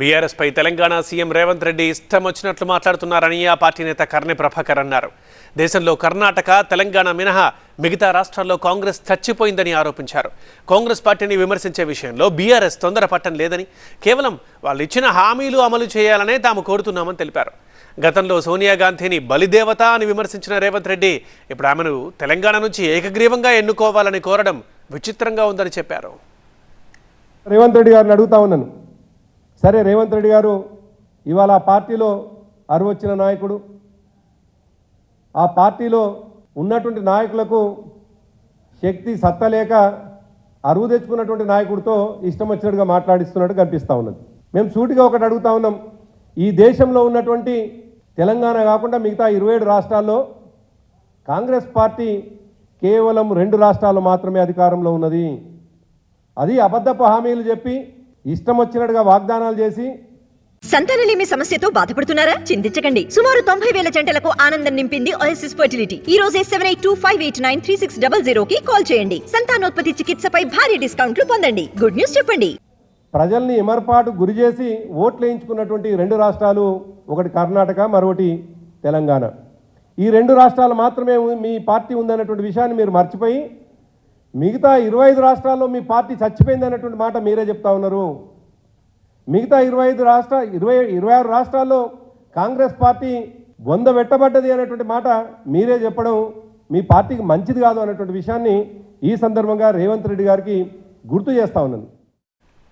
BRS పై Telangana CM Revanth Reddy ఇష్టం వచ్చినట్లు మాట్లాడుతున్నారని ఆ పార్టీ నేత కర్ణి ప్రభాకర్ అన్నారు. దేశంలో కర్ణాటక తెలంగాణ మినహా మిగతా రాష్ట్రాల్లో కాంగ్రెస్ చచ్చిపోయిందని ఆరోపించారు. కాంగ్రెస్ పార్టీని విమర్శించే విషయంలో బీఆర్ఎస్ తొందరపట్టం లేదని కేవలం వాళ్ళు ఇచ్చిన హామీలు అమలు చేయాలనే తాము కోరుతున్నామని తెలిపారు. గతంలో సోనియా గాంధీని బలిదేవత అని విమర్శించిన రేవంత్ రెడ్డి ఇప్పుడు ఆమెను తెలంగాణ నుంచి ఏకగ్రీవంగా ఎన్నుకోవాలని కోరడం విచిత్రంగా ఉందని చెప్పారు. రేవంత్ రెడ్డి గారిని అడుగుతా ఉన్నాను. సరే రేవంత్ రెడ్డి గారు ఇవాళ ఆ పార్టీలో అరువచ్చిన నాయకుడు. ఆ పార్టీలో ఉన్నటువంటి నాయకులకు శక్తి సత్తా లేక అరువు తెచ్చుకున్నటువంటి నాయకుడితో ఇష్టం వచ్చినట్టుగా మాట్లాడిస్తున్నట్టు కనిపిస్తూ ఉన్నది. మేము సూటిగా ఒకటి అడుగుతా ఉన్నాం. ఈ దేశంలో ఉన్నటువంటి తెలంగాణ కాకుండా మిగతా ఇరవై ఏడు రాష్ట్రాల్లో కాంగ్రెస్ పార్టీ కేవలం రెండు రాష్ట్రాలు మాత్రమే అధికారంలో ఉన్నది. అది అబద్ధపు హామీలు చెప్పి ఇష్టం వచ్చినట్టుగా వాగ్దానాలు చేసి సంతానలేమి సమస్యతో బాధపడుతున్నారా? చింతించకండి. సుమారు తొంభై వేల జంటలకు ఆనందం నింపింది ఓఎస్ఎస్ ఫర్టిలిటీ ఈ రోజే seven eight two five eight nine three six double zero కి కాల్ చేయండి. సంతానోత్పత్తి చికిత్సపై భారీ డిస్కౌంట్లు పొందండి. గుడ్ న్యూస్ చెప్పండి. ప్రజల్ని ఎమర్పాటు గురి చేసి ఓట్లు వేయించుకున్నటువంటి రెండు రాష్ట్రాలు ఒకటి కర్ణాటక మరొకటి తెలంగాణ. ఈ రెండు రాష్ట్రాలు మాత్రమే మీ పార్టీ ఉందన్నటువంటి విషయాన్ని మీరు మర్చిపోయి మిగతా ఇరవై ఐదు రాష్ట్రాల్లో మీ పార్టీ చచ్చిపోయింది అన్నటువంటి మాట మీరే చెప్తా ఉన్నారు. మిగతా ఇరవై ఐదు రాష్ట్ర ఇరవై ఇరవై ఆరు రాష్ట్రాల్లో కాంగ్రెస్ పార్టీ వంద పెట్టబడ్డది అనేటువంటి మాట మీరే చెప్పడం మీ పార్టీకి మంచిది కాదు అన్నటువంటి విషయాన్ని ఈ సందర్భంగా రేవంత్ రెడ్డి గారికి గుర్తు చేస్తా ఉన్నాను.